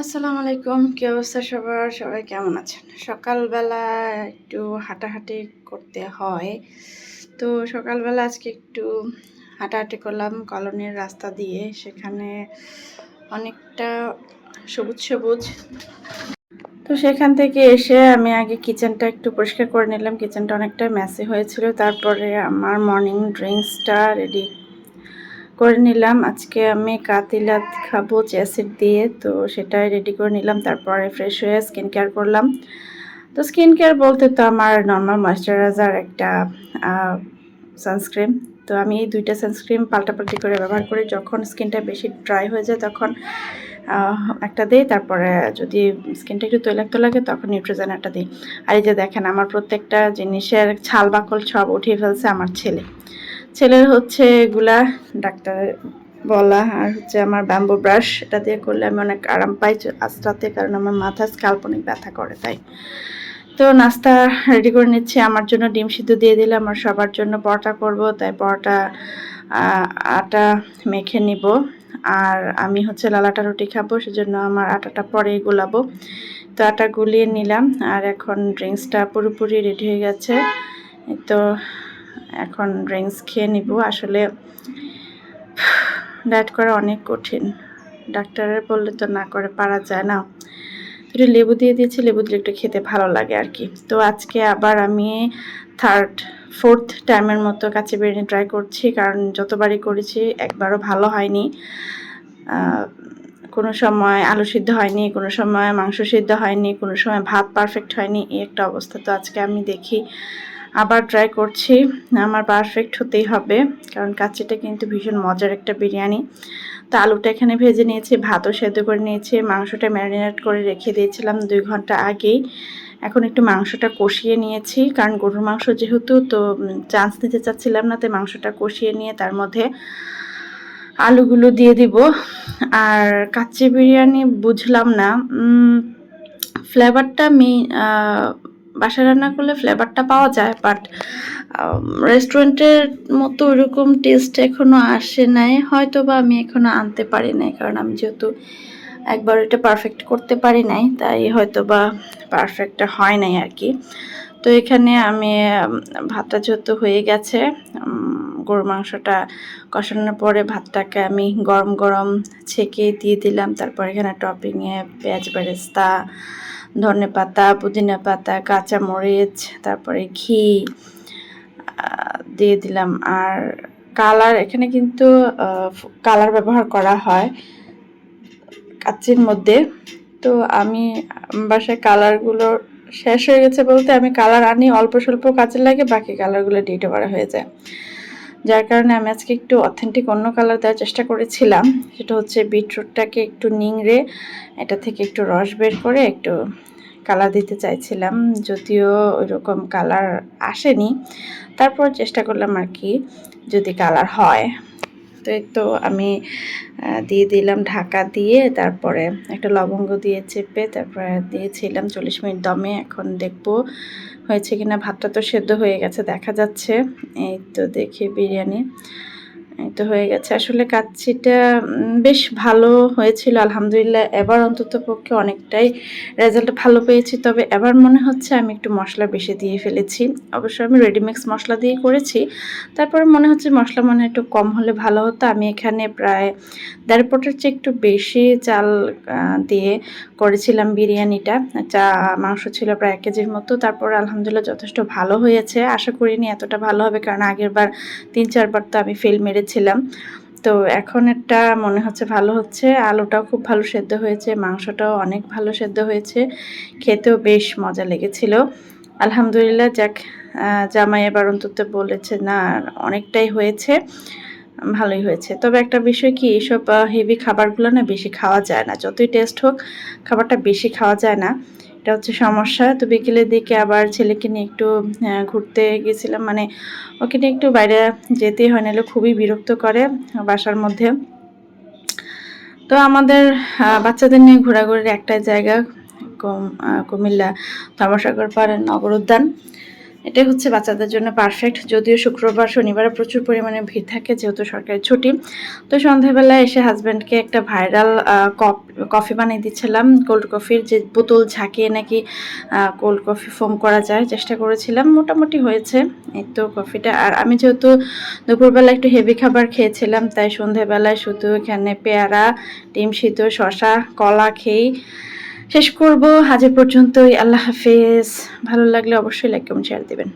আসসালামু আলাইকুম, কি অবস্থা সবার? সবাই কেমন আছেন? সকালবেলা একটু হাঁটাহাঁটি করতে হয়। তো সকালবেলা আজকে একটু হাঁটাহাঁটি করলাম কলোনির রাস্তা দিয়ে। সেখানে অনেকটা সবুজ সবুজ। তো সেখান থেকে এসে আমি আগে কিচেনটা একটু পরিষ্কার করে নিলাম। কিচেনটা অনেকটা ম্যাসি হয়েছিল। তারপরে আমার মর্নিং ড্রিঙ্কসটা রেডি করে নিলাম। আজকে আমি কাতিলাত খাব চ্যাসিড দিয়ে, তো সেটাই রেডি করে নিলাম। তারপরে ফ্রেশ হয়ে স্কিন কেয়ার করলাম। তো স্কিন কেয়ার বলতে তো আমার নর্মাল ময়শ্চারাইজার একটা সানস্ক্রিন তো আমি এই দুইটা সানস্ক্রিন পাল্টাপাল্টি করে ব্যবহার করি। যখন স্কিনটা বেশি ড্রাই হয়ে যায় তখন একটা দিই। তারপরে যদি স্কিনটা একটু তৈলাক্ত লাগে তখন নিউট্রোজেন একটা দিই। আর এই যে দেখেন, আমার প্রত্যেকটা জিনিসের ছাল বাকল সব উঠিয়ে ফেলছে আমার ছেলে। ছেলের হচ্ছে এগুলা ডাক্তার বলা আর হচ্ছে আমার ব্যাম্বো ব্রাশ এটা দিয়ে করলে আমি অনেক আরাম পাই আস্তাতে কারণ আমার মাথা স্কাল্প অনেক ব্যথা করে, তাই। তো নাস্তা রেডি করে নিচ্ছি, আমার জন্য ডিম সিদ্ধ দিয়ে দিলে আমার সবার জন্য পরোটা করব, তাই পরোটা আটা মেখে নিব। আর আমি হচ্ছে লালাটা রুটি খাব, সেজন্য আমার আটাটা পরে গোলাবো। তো আটা গুলিয়ে নিলাম, আর এখন ড্রিঙ্কসটা পুরোপুরি রেডি হয়ে গেছে। তো এখন ড্রিঙ্কস খেয়ে নিব। আসলে ডায়েট করা অনেক কঠিন। ডাক্তারের বললে তো না করে পারা যায় না। একটু লেবু দিয়ে দিয়েছি, লেবু দিলে একটু খেতে ভালো লাগে আর কি তো আজকে আবার আমি থার্ড ফোর্থ টাইমের মতো কাছে বিরিয়ানি ট্রাই করছি, কারণ যতবারই করেছি একবারও ভালো হয়নি। কোনো সময় আলু সিদ্ধ হয়নি, কোনো সময় মাংস সিদ্ধ হয়নি, কোনো সময় ভাত পারফেক্ট হয়নি, এই একটা অবস্থা। তো আজকে আমি দেখি আবার ট্রাই করছি। আমার পারফেক্ট হতেই হবে, কারণ কাচ্চিটা কিন্তু ভীষণ মজার একটা বিরিয়ানি। তো আলুটা এখানে ভেজে নিয়েছি, ভাতও সেদ্ধ করে নিয়েছি, মাংসটা ম্যারিনেট করে রেখে দিয়েছিলাম দুই ঘণ্টা আগেই। এখন একটু মাংসটা কষিয়ে নিয়েছি, কারণ গরুর মাংস যেহেতু, তো চান্স নিতে চাচ্ছিলাম না, তাই মাংসটা কষিয়ে নিয়ে তার মধ্যে আলুগুলো দিয়ে দিব। আর কাচ্চি বিরিয়ানি বুঝলাম না ফ্লেভারটা মি বাসায় রান্না করলে ফ্লেভারটা পাওয়া যায় বাট রেস্টুরেন্টের মতো ওইরকম টেস্ট এখনও আসে নাই। হয়তো বা আমি এখনও আনতে পারি নাই, কারণ আমি যেহেতু একবার এটা পারফেক্ট করতে পারি নাই, তাই হয়তো বা পারফেক্টটা হয় নাই আর কি। তো এখানে আমি ভাতটা যেহেতু হয়ে গেছে গরু মাংসটা কষানোর পরে ভাতটাকে আমি গরম গরম ছেঁকে দিয়ে দিলাম, তারপর এখানে টপিংয়ে পেঁয়াজ বেরেস্তা ধনে পাতা, পুদিনা পাতা কাঁচামরিচ তারপরে ঘি দিয়ে দিলাম। আর কালার, এখানে কিন্তু কালার ব্যবহার করা হয় কাচির মধ্যে। তো আমি বাসায় কালারগুলো শেষ হয়ে গেছে বলতে আমি কালার আনি, অল্প স্বল্প কাজে লাগে, বাকি কালারগুলো ডিটো করা হয়ে যায়। যার কারণে আমি আজকে একটু অথেন্টিক অন্য কালার দেওয়ার চেষ্টা করেছিলাম। সেটা হচ্ছে বিটরুটটাকে একটু নিংড়ে, এটা থেকে একটু রস বের করে একটু কালার দিতে চাইছিলাম। যদিও ওইরকম কালার আসেনি। তারপর চেষ্টা করলাম আর কি যদি কালার হয়। তো তো আমি দিয়ে দিলাম ঢাকা দিয়ে, তারপরে একটা লবঙ্গ দিয়ে চেপে তারপরে দিয়েছিলাম চল্লিশ মিনিট দমে, এখন দেখব হয়েছে কিনা। ভাতটা তো সেদ্ধ হয়ে গেছে, দেখা যাচ্ছে। এই তো দেখি বিরিয়ানি। তো হয়ে গেছে। আসলে কাচ্ছিটা বেশ ভালো হয়েছিল, আলহামদুলিল্লাহ। এবার অন্তত পক্ষে অনেকটাই রেজাল্ট ভালো পেয়েছি। তবে এবার মনে হচ্ছে আমি একটু মশলা বেশি দিয়ে ফেলেছি। অবশ্য আমি রেডিমিক্স মশলা দিয়ে করেছি। তারপরে মনে হচ্ছে মশলা মনে একটু কম হলে ভালো হতো। আমি এখানে প্রায় দেড় পটের চেয়ে একটু বেশি চাল দিয়ে করেছিলাম বিরিয়ানিটা। চা, মাংস ছিল প্রায় এক কেজির মতো। তারপর আলহামদুলিল্লাহ যথেষ্ট ভালো হয়েছে। আশা করিনি এতটা ভালো হবে। কারণ আগের বার তিন, চারবার তো আমি ফেল মেরেছিলাম তো এখন একটা মনে হচ্ছে ভালো হচ্ছে। আলুটাও খুব ভালো সেদ্ধ হয়েছে, মাংসটাও অনেক ভালো সেদ্ধ হয়েছে। খেতেও বেশ মজা লেগেছিল। আলহামদুলিল্লাহ, যাক জামাই এবার অন্তত বলেছে, না, অনেকটাই হয়েছে, ভালোই হয়েছে। তবে একটা বিষয় কি এইসব হেভি খাবারগুলো না বেশি খাওয়া যায় না। যতই টেস্ট হোক, খাবারটা বেশি খাওয়া যায় না। এটা হচ্ছে সমস্যা। তো বিকেলের দিকে আবার ছেলেকে নিয়ে একটু ঘুরতে গেছিলাম। মানে ওকে নিয়ে একটু বাইরে যেতে হয়, নাহলে খুবই বিরক্ত করে বাসার মধ্যে। তো আমাদের বাচ্চাদের নিয়ে ঘোরাঘুরির একটা জায়গা কুমিল্লা, ধর্মসাগর পাড়ের নগর উদ্যান। এটাই হচ্ছে বাচ্চাদের জন্য পারফেক্ট যদিও শুক্রবার, শনিবারে প্রচুর পরিমাণে ভিড় থাকে যেহেতু সরকারি ছুটি। তো সন্ধ্যাবেলায় এসে হাজব্যান্ডকে একটা ভাইরাল কফি বানিয়ে দিচ্ছিলাম কোল্ড কফির যে বোতল ঝাঁকিয়ে নাকি কোল্ড কফি ফোম করা যায়, চেষ্টা করেছিলাম, মোটামুটি হয়েছে। এই তো কফিটা আর আমি যেহেতু দুপুরবেলা একটু হেভি খাবার খেয়েছিলাম, তাই সন্ধ্যাবেলায় শুধু এখানে পেয়ারা, ডিম সিদ্ধ শশা কলা খেয়েই শেষ করব। আজ পর্যন্তই। আল্লাহ হাফেজ। ভালো লাগলে অবশ্যই লাইক কমেন্ট শেয়ার দেবেন।